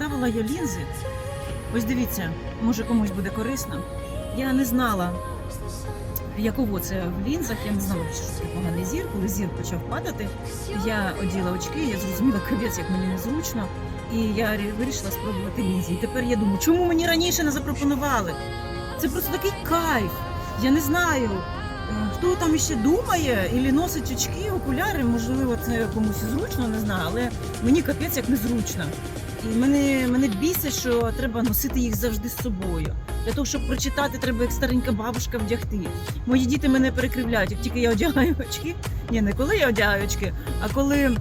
Ставила я лінзи. Ось дивіться, може комусь буде корисно. Я не знала, якого це в лінзах. Я не знала, що це поганий зір. Коли зір почав падати, я оділа очки, я зрозуміла капець, як мені незручно. І я вирішила спробувати лінзи. І тепер я думаю, чому мені раніше не запропонували? Це просто такий кайф. Я не знаю, е, хто там іще думає і носить очки, окуляри. Можливо, це комусь зручно, не знаю, але мені капець як незручно. Мене, мене бісить, що треба носити їх завжди з собою. Для того, щоб прочитати, треба як старенька бабушка вдягти. Мої діти мене перекривляють, як тільки я одягаю очки. Ні, не коли я одягаю очки, а коли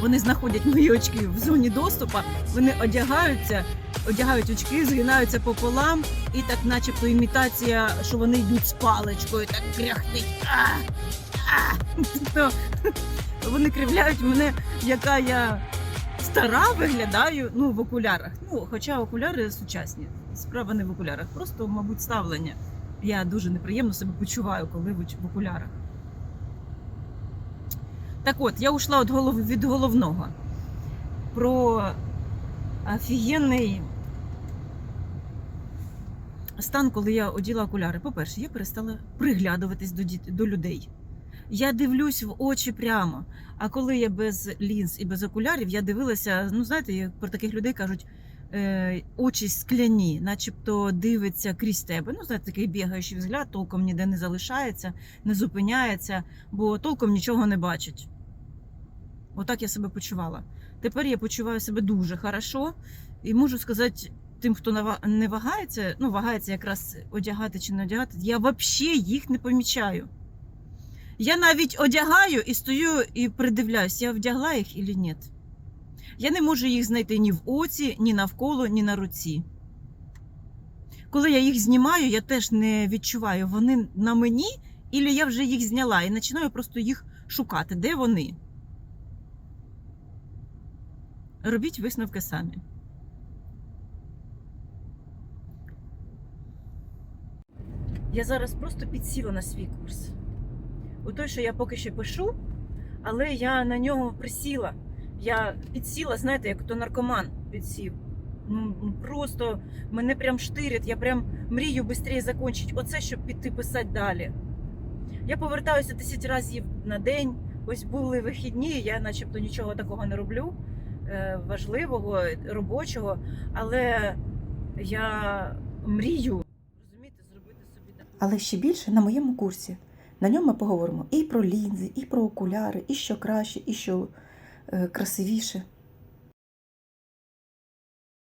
вони знаходять мої очки в зоні доступу, вони одягаються, одягають очки, згинаються пополам, і так, начебто, імітація, що вони йдуть з паличкою, так кряхтить. А! А! Вони кривляють мене, яка я стара виглядаю ну, в окулярах. Ну, хоча окуляри сучасні. Справа не в окулярах, просто, мабуть, ставлення. Я дуже неприємно себе почуваю, коли в окулярах. Так от, я ушла від, голов... від головного. Про офігенний стан, коли я оділа окуляри. По-перше, я перестала приглядуватись до, діт... до людей. Я дивлюсь в очі прямо. А коли я без лінз і без окулярів, я дивилася, ну знаєте, про таких людей кажуть, е, очі скляні, начебто дивиться крізь тебе. Ну, знаєте, такий бігаючий взгляд, толком ніде не залишається, не зупиняється, бо толком нічого не бачить. Отак я себе почувала. Тепер я почуваю себе дуже хорошо і можу сказати тим, хто не вагається, ну, вагається якраз одягати чи не одягати, я взагалі їх не помічаю. Я навіть одягаю і стою і придивляюсь, я вдягла їх чи ні. Я не можу їх знайти ні в оці, ні навколо, ні на руці. Коли я їх знімаю, я теж не відчуваю, вони на мені, і я вже їх зняла і починаю просто їх шукати, де вони. Робіть висновки самі. Я зараз просто підсіла на свій курс. У той, що я поки що пишу, але я на нього присіла. Я підсіла, знаєте, як то наркоман підсів. Ну, ну, просто мене прям штирить, я прям мрію швидше закінчити оце, щоб піти писати далі. Я повертаюся 10 разів на день. Ось були вихідні, я начебто нічого такого не роблю е, важливого, робочого, але я мрію розумієте, зробити собі. Але ще більше на моєму курсі. На ньому ми поговоримо і про лінзи, і про окуляри, і що краще, і що е, красивіше.